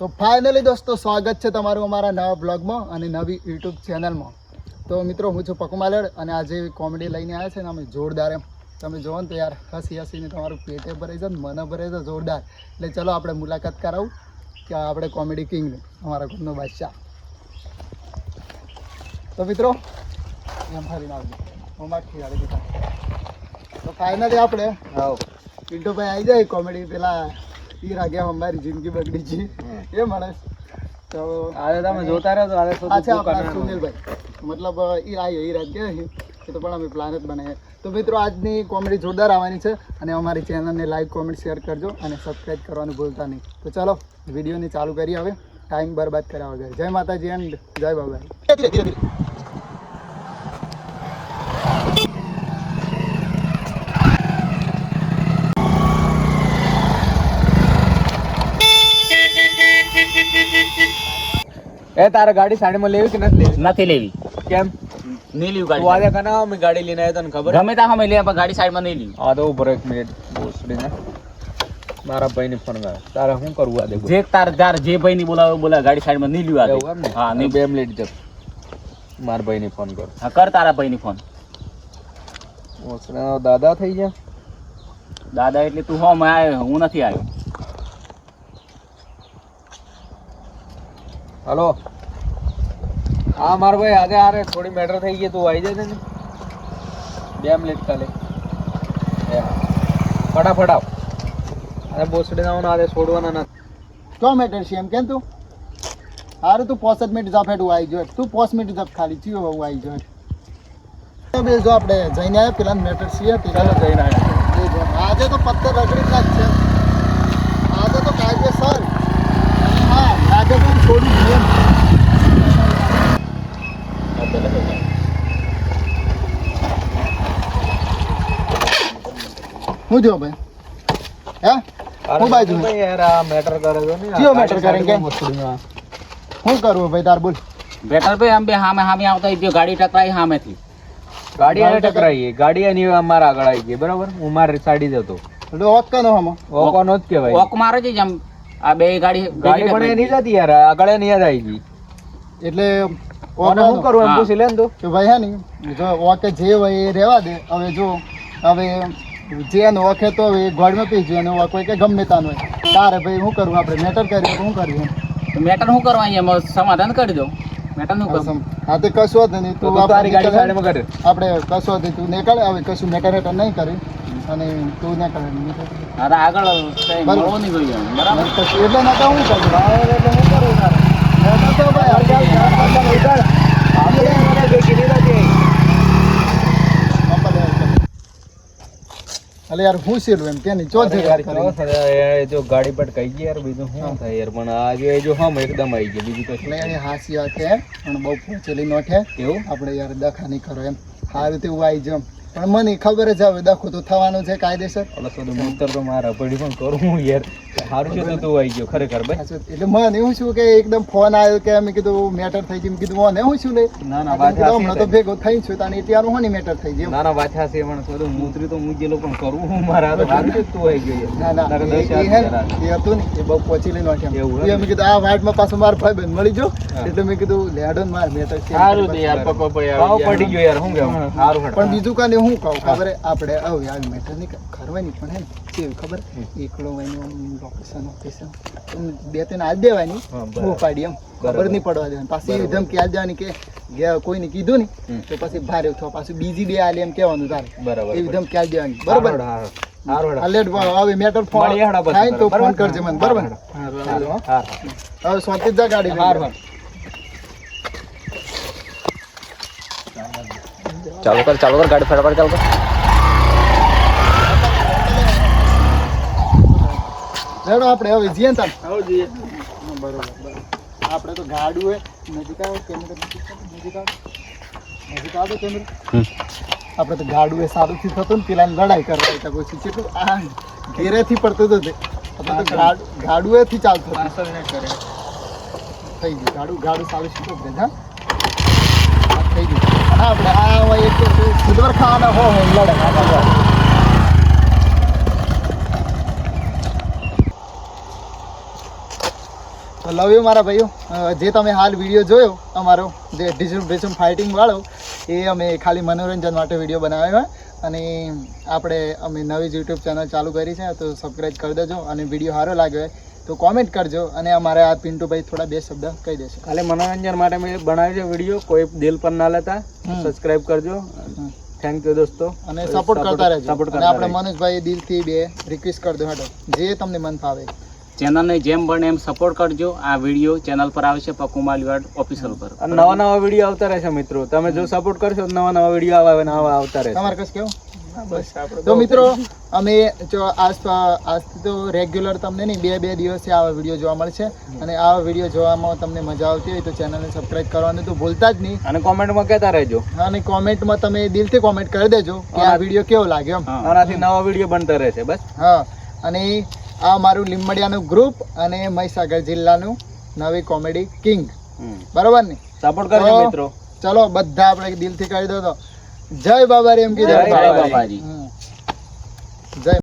તો ફાઇનલી દોસ્તો સ્વાગત છે તમારું અમારા નવા બ્લોગમાં અને નવી યુટ્યુબ ચેનલમાં તો મિત્રો હું છું પકુમાલડ અને આજે કોમેડી લઈને આવ્યા છે ને અમે જોરદાર એમ. તમે જોવો ને તો યાર હસી હસીને તમારું પેટે ભરાઈ છે ને મને ભરાઈ છે જોરદાર. એટલે ચલો આપણે મુલાકાત કરાવું કે આપણે કોમેડી કિંગની અમારા ઘરનો બાદશાહ. તો મિત્રો એમ ફરીને આવજો. હું આવી તો ફાઇનલી આપણે પિન્ટુભાઈ આવી જાય કોમેડી પેલા ઈ રાગ્યા અમારી જિંદગી બગડી છે એ માણસ તો આજે તમે જોતા રહો તો આજે. સુનિલભાઈ. મતલબ એ આ એ રાત ગયા એ તો પણ અમે પ્લાન જ બનાવીએ. તો મિત્રો આજની કોમેડી જોરદાર આવવાની છે અને અમારી ચેનલને લાઈક કોમેન્ટ શેર કરજો અને સબસ્ક્રાઈબ કરવાનું ભૂલતા નહીં. તો ચાલો વિડીયોને ચાલુ કરીએ હવે. ટાઈમ બરબાદ કર્યા વગર. જય માતાજી એન્ડ જય બાબા એ તારે ગાડી સાડીમાં લેવી કે નથી લેવી? નથી લેવી. કેમ? નહીં લેવી ગાડી વાદે કના અમે ગાડી લઈને આવ્યા તને ખબર? ગમે ત્યાં અમે લઈએ પણ ગાડી સાઈડમાં નહીં લેવી આ તો ઊભો એક મિનિટ. બોસડીને મારા ભાઈને ફોન કર્યો. તારે શું કરવું આજે? જે તાર તાર જે ભાઈ ની બોલાવે બોલાવે ગાડી સાઈડમાં નહીં લેવા એમ ને? હા નહીં. બે મિનિટ જ મારા ભાઈને ફોન કરો હા કર તારા ભાઈ ની ફોન દાદા થઈ ગયા? દાદા એટલે તું હો મેં આવ્યો હું નથી આવ્યો. હલો. હા મારો ભાઈ આજે આરે થોડી મેટર થઈ ગઈ તું આવી જાય ને. બે મિનિટ કાલે ફટાફટ આવ. અરે બોસડી ના આજે છોડવાના નથી ક્યાં મેટર છે એમ કેમ તું? હારું તું પોસઠ મિનિટ જાપ હેઠું આવી જાય તું પોસ મિનિટ જાપ ખાલી ચિયો હું આવી જોય તો બે જો આપણે જઈને આવ્યા પેલા મેટર છીએ પેલા જઈને આવ્યા. આજે તો પત્તર રગડી જ છે આજે તો કાયદેસર અને હા લાગે તો હું છોડી દઉં એમ. હું જો ભાઈ? હે? હું બાજુ? ભાઈ યાર આ મેટર કરે છે ને. કયો મેટર કરે કે? શું કરવું ભાઈ તાર બોલ. બેટર ભાઈ આમ બે હામે હામે આવતા જો ગાડી ટકરાઈ હામેથી. ગાડી આને ટકરાઈ ગાડી એની અમારા આગળ આવી ગઈ બરાબર? હું માર સાડી જતો. એટલે ઓક કનો હમ. હમો નો જ કહેવાય. ઓક મારે જ આમ આ બે ગાડી ગાડી પણ એની જ હતી યાર આગળ એની જ આવી ગઈ. એટલે ઓને શું. કરવું એમ. પૂછી લે ને તું? કે ભાઈ હે ને? જો ઓકે જે હોય એ રહેવા દે. હવે જો હવે જે ઓખે તો એ ગોળમાં પીજો એનો ઓકે હોય કે ગમે તાનો હોય. તારે ભાઈ શું કરવું આપણે મેટર કરીએ શું કરવું મેટર શું કરવા અહીંયા? સમાધાન કરી દો. મેટર શું હવે હા તે કશો જ નહીં. તું તારી ગાડી આપણે સાઈડમાં કર. આપણે કશું જ તું નીકળ. આવે કશું મેટર હેટર નહીં કરી. અને તું ના કરે હા આગળ કઈ બરાબર. નહીં જોઈએ. બરાબર? એટલે ના હું કરું? એટલે હું કરું તારે. તો ભાઈ આગળ આગળ આગળ આપણે એને કઈ કીધી નથી. નંબર લે, ચાલ. અલે યાર હું શીલું એમ કે નહીં? ચો અરે યાર, કેવો થયો યાર, જો ગાડી પર કઈ ગઈ યાર બીજું શું થાય યાર? પણ આજે જો હમ એકદમ આવી ગયો બીજું કશું નહીં. હાસી વાત છે પણ બહુ પહોંચેલી નોટ હે એવું? આપણે યાર દખા નહીં કરો એમ. સારું તેવું આવી જામ પણ મને ખબર જ હવે દખો તો થવાનું છે કાયદેસર. ઓલો તો મૂતર તો મારા પડી પણ કરું હું યાર. સારું છે તો તું આવી ગયો ખરેખર ભાઈ. એટલે મને એવું શું કે એકદમ ફોન આવ્યો કે મેં કીધું મેટર થઈ ગયું. કીધું મને હું શું લે. ના ના વાત હમણાં તો ભેગો થઈ છું તાને એટલાનું હોની મેટર થઈ ગયું. ના ના વાછા છે પણ થોડું મૂતરી તો હું ગયેલો પણ કરું હું મારા તો છે તું આવી ગયો. ના ના એ હે હતું ને એ બહુ પહોંચી લઈને વાંચ્યા. એવું? મેં કીધું આ વાટમાં પાછું માર ભાઈ બંધ મળી જો એટલે મેં કીધું લેડો ને માર મેટર છે. સારું તો યાર પપ્પા ભાઈ પડી ગયો યાર હું કેવું સારું પણ બીજું કાને હું કહું ખબર હે? આપણે હવે આવી મેટરની ખરવાની પણ હે કેવું ખબર? એકલો એનું બે ત્રણ હાલ દેવાની. બહુ પાડી એમ. ખબર બરાબર. નહીં પડવા દેવાની. પાછી એકદમ ધમકી આજ દેવાની કે કોઈને કીધું. ને તો પછી ભારે થવા પાછું બીજી બે હાલ એમ કહેવાનું તારે. બરાબર. એવી ધમકી દેવાની. બરોબર? હવે મેટર ફોન થાય તો ફોન કરજે મને. બરોબર. હવે સોંતી જ ગાડી હારું. ચાલુ કર ચાલુ કર ગાડી ફટાફટ ચાલુ કર. રેડો આપણે હવે જઈએ ને હવે જઈએ. બરોબર. બરોબર આપણે તો ગાડું હે. નજીક આવો કેમેરા નજીક આવો, નજીક આવો. કેમેરા. આપણે તો ગાડું એ સારુંથી થતું ને પેલા લડાઈ કરવા હતા પછી. કેટલું આ ઘેરેથી પડતું હતું તે. આપણે તો ગાડું ગાડું એથી ચાલતું. પાછળ ને કરે. થઈ ગયું. ગાડું ગાડું સારું શું બે હા થઈ ગયું. હા આપણે આ હોય એક સુધર ખાવાના હો હો લડાઈ આ બાજુ. તો લવ યુ મારા ભાઈઓ. જે તમે હાલ વીડિયો જોયો અમારો જે ડિઝમ ડિઝમ ફાઇટિંગ વાળો એ અમે ખાલી મનોરંજન માટે વીડિયો બનાવ્યો અને આપણે અમે નવી યુટ્યુબ ચેનલ ચાલુ કરી છે તો સબસ્ક્રાઈબ કરી દેજો અને વીડિયો સારો લાગ્યો હોય તો કોમેન્ટ કરજો અને અમારે આ પિન્ટુભાઈ થોડા બે શબ્દ કહી દેશે. ખાલી મનોરંજન માટે મેં બનાવ્યો છે વીડિયો કોઈ દિલ પર ના લેતા સબસ્ક્રાઈબ કરજો. થેન્ક યુ દોસ્તો. અને સપોર્ટ કરતા રહેજો. સપોર્ટ આપણે મનોજભાઈ દિલથી બે રિક્વેસ્ટ કરજો દો જે તમને મન ફાવે. ચેનલને જેમ બને એમ સપોર્ટ કરજો. આ વીડિયો ચેનલ પર આવશે પક્કુ માલીવાડ ઓફિશિયલ પર. અને નવા નવા વીડિયો આવતા રહેશે મિત્રો. તમે જો સપોર્ટ કરશો તો નવા નવા વીડિયો આવે નવા આવતા રહેશે. તમારે કશું કેવું? તો મિત્રો અમે જો આજ આજથી તો રેગ્યુલર તમને નહીં બે બે દિવસથી આવા વીડિયો જોવા મળશે. અને આવા વીડિયો જોવામાં તમને મજા આવતી હોય તો ચેનલને સબસ્ક્રાઇબ કરવાનું તો ભૂલતા જ નહીં. અને કોમેન્ટમાં કહેતા રહેજો. અને કોમેન્ટમાં તમે દિલથી કોમેન્ટ કરી દેજો કે આ વીડિયો કેવો લાગ્યો એમ. આનાથી નવા વીડિયો બનતા રહેશે બસ. હા અને આ મારું લીંબડિયાનું ગ્રુપ અને મહીસાગર જિલ્લાનું નવી કોમેડી કિંગ બરોબર ને? સપોર્ટ કરજો મિત્રો. ચલો બધા આપણે દિલથી કહી દો તો. જય બાબા રેમ કીધું. જય. બાબાજી. જય